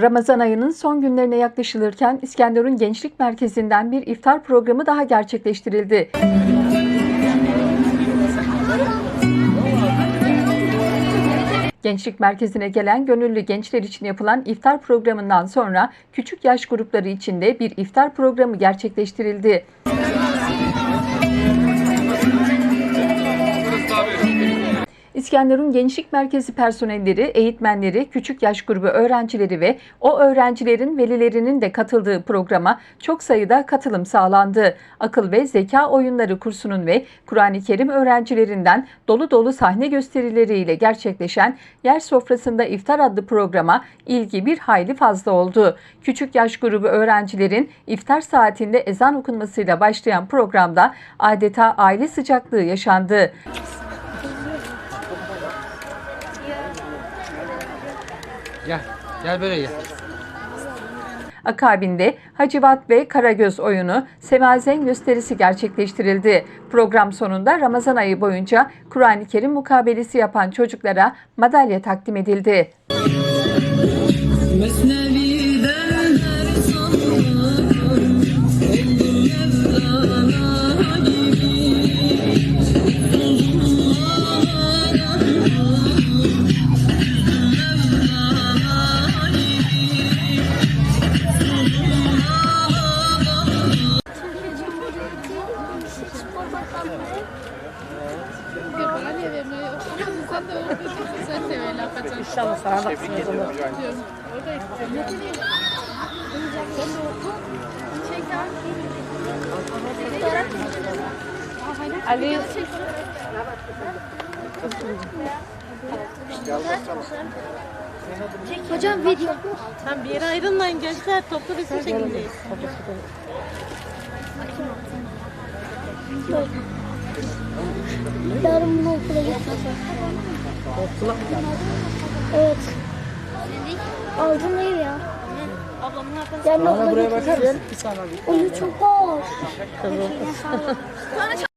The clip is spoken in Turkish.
Ramazan ayının son günlerine yaklaşılırken İskenderun Gençlik Merkezi'nden bir iftar programı daha gerçekleştirildi. Gençlik Merkezi'ne gelen gönüllü gençler için yapılan iftar programından sonra küçük yaş grupları içinde bir iftar programı gerçekleştirildi. İskenderun Gençlik Merkezi personelleri, eğitmenleri, küçük yaş grubu öğrencileri ve o öğrencilerin velilerinin de katıldığı programa çok sayıda katılım sağlandı. Akıl ve zeka oyunları kursunun ve Kur'an-ı Kerim öğrencilerinden dolu dolu sahne gösterileriyle gerçekleşen Yer Sofrasında İftar adlı programa ilgi bir hayli fazla oldu. Küçük yaş grubu öğrencilerin iftar saatinde ezan okunmasıyla başlayan programda adeta aile sıcaklığı yaşandı. Gel. Gel böyle gel. Akabinde Hacivat ve Karagöz oyunu Semazen gösterisi gerçekleştirildi. Program sonunda Ramazan ayı boyunca Kur'an-ı Kerim mukabelesi yapan çocuklara madalya takdim edildi. Mesnevi'den İnşallah sana da kısmet olur. Ali Hocam video. sen bir yere ayrılmayın gençler toplu resim çekindeyiz. Yarın bunu okula götüreceğim. Okula Evet. Aldın ev ya. Ablamın arkadaşı. Yarın okula Buraya bakar götüreceğim. mısın? Bir saniye. Uyu çok ağır. Kızım.